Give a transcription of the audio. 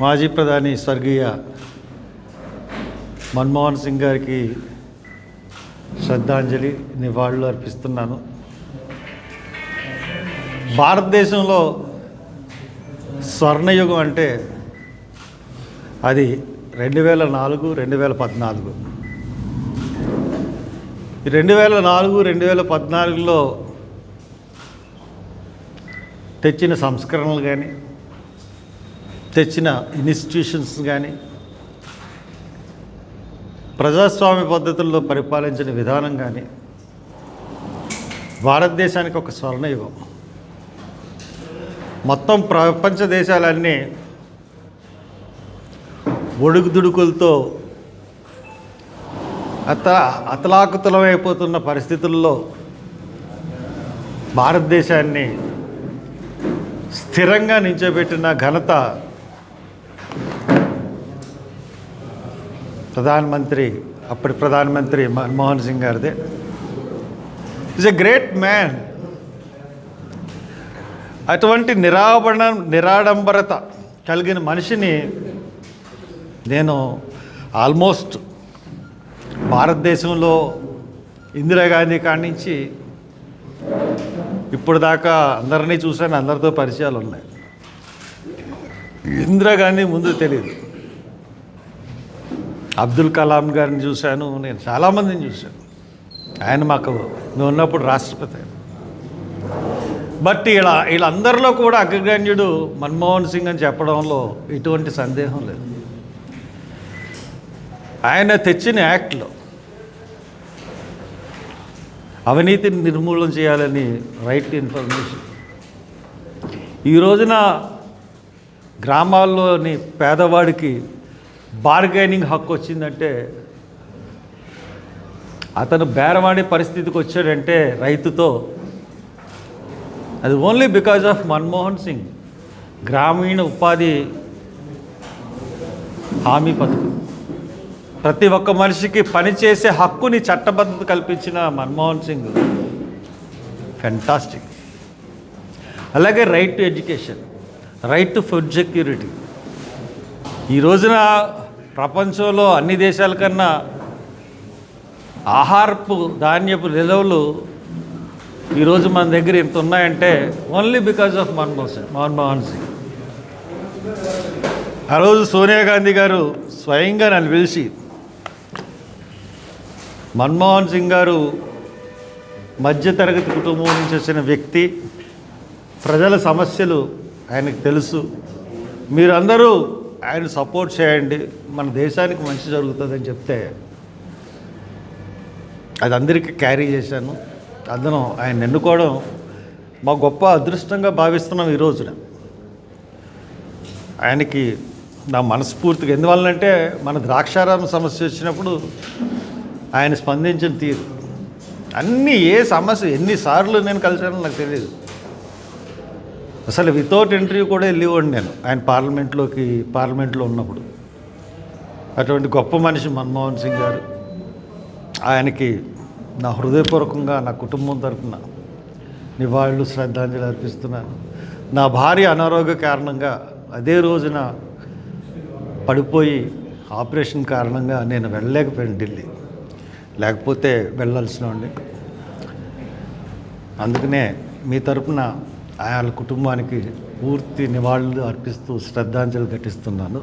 మాజీ ప్రధాని స్వర్గీయ మన్మోహన్ సింగ్ గారికి శ్రద్ధాంజలి నివాళులు అర్పిస్తున్నాను. భారతదేశంలో స్వర్ణయుగం అంటే అది రెండు వేల నాలుగు రెండు వేల పద్నాలుగు. ఈ రెండు వేల నాలుగు రెండు వేల పద్నాలుగులో తెచ్చిన సంస్కరణలు కానీ తెచ్చిన ఇన్స్టిట్యూషన్స్ కానీ ప్రజాస్వామ్య పద్ధతుల్లో పరిపాలించిన విధానం కానీ భారతదేశానికి ఒక స్వర్ణయుగం మొత్తం ప్రపంచ దేశాలన్నీ ఒడుగుదుడుకులతో అత అతలాకుతలమైపోతున్న పరిస్థితుల్లో భారతదేశాన్ని స్థిరంగా నించోబెట్టిన ఘనత ప్రధానమంత్రి అప్పటి ప్రధానమంత్రి మన్మోహన్ సింగ్ గారిదే. ఈజ్ ఎ గ్రేట్ మ్యాన్ అటువంటి నిరాభరణ నిరాడంబరత కలిగిన మనిషిని నేను ఆల్మోస్ట్ భారతదేశంలో ఇందిరాగాంధీ కాడి నుంచి ఇప్పుడు దాకా అందరినీ చూశాను అందరితో పరిచయాలు ఉన్నాయి. ఇందిరాగాంధీ ముందు తెలియదు. అబ్దుల్ కలాం గారిని చూశాను నేను చాలామందిని చూశాను. ఆయన మాకు మేము ఉన్నప్పుడు రాష్ట్రపతి. బట్ ఇలా వీళ్ళందరిలో కూడా అగ్రగణ్యుడు మన్మోహన్ సింగ్ అని చెప్పడంలో ఎటువంటి సందేహం లేదు. ఆయన తెచ్చిన యాక్ట్లో అవినీతిని నిర్మూలన చేయాలని రైట్ ఇన్ఫర్మేషన్. ఈ రోజున గ్రామాల్లోని పేదవాడికి బార్గైనింగ్ హక్కు వచ్చిందంటే అతను బేరవాడే పరిస్థితికి వచ్చాడంటే రైతుతో అది only because of Manmohan Singh గ్రామీణ ఉపాధి హామీ పథకం. ప్రతి ఒక్క మనిషికి పనిచేసే హక్కుని చట్టబద్ధత కల్పించిన మన్మోహన్ సింగ్. ఫెంటాస్టిక్ అలాగే right to education right to food security ఈ రోజున ప్రపంచంలో అన్ని దేశాల కన్నా ఆహారపు ధాన్యపు నిలవలు ఈరోజు మన దగ్గర ఇంత ఉన్నాయంటే only because of Manmohan Singh Manmohan Singh. ఆ రోజు సోనియా గాంధీ గారు స్వయంగా నన్ను పిలిచి మన్మోహన్ సింగ్ గారు మధ్యతరగతి కుటుంబం నుంచి వచ్చిన వ్యక్తి ప్రజల సమస్యలు ఆయనకు తెలుసు. మీరందరూ ఆయన సపోర్ట్ చేయండి. మన దేశానికి మంచి జరుగుతుందని చెప్తే అది అందరికీ క్యారీ చేశాను. అందరం ఆయన ఎన్నుకోవడం మా గొప్ప అదృష్టంగా భావిస్తున్నాం ఈ రోజున. ఆయనకి నా మనస్ఫూర్తిగా ఎందువల్లంటే మన ద్రాక్షారామ సమస్య వచ్చినప్పుడు ఆయన స్పందించిన తీరు. అన్నీ ఏ సమస్య ఎన్నిసార్లు నేను కలిసానో నాకు తెలియదు. అసలు వితౌట్ ఇంటర్వ్యూ కూడా వెళ్ళేవాడిని నేను. ఆయన పార్లమెంట్లోకి పార్లమెంట్లో ఉన్నప్పుడు. అటువంటి గొప్ప మనిషి మన్మోహన్ సింగ్ గారు. ఆయనకి నా హృదయపూర్వకంగా నా కుటుంబం తరఫున నివాళులు శ్రద్ధాంజలి అర్పిస్తున్నాను. నా భార్య అనారోగ్య కారణంగా అదే రోజున పడిపోయి ఆపరేషన్ కారణంగా నేను వెళ్ళలేకపోయాను ఢిల్లీ. లేకపోతే వెళ్ళాల్సిన అందుకనే మీ తరపున వాళ్ళ కుటుంబానికి పూర్తి నివాళులు అర్పిస్తూ శ్రద్ధాంజలి ఘటిస్తున్నాను.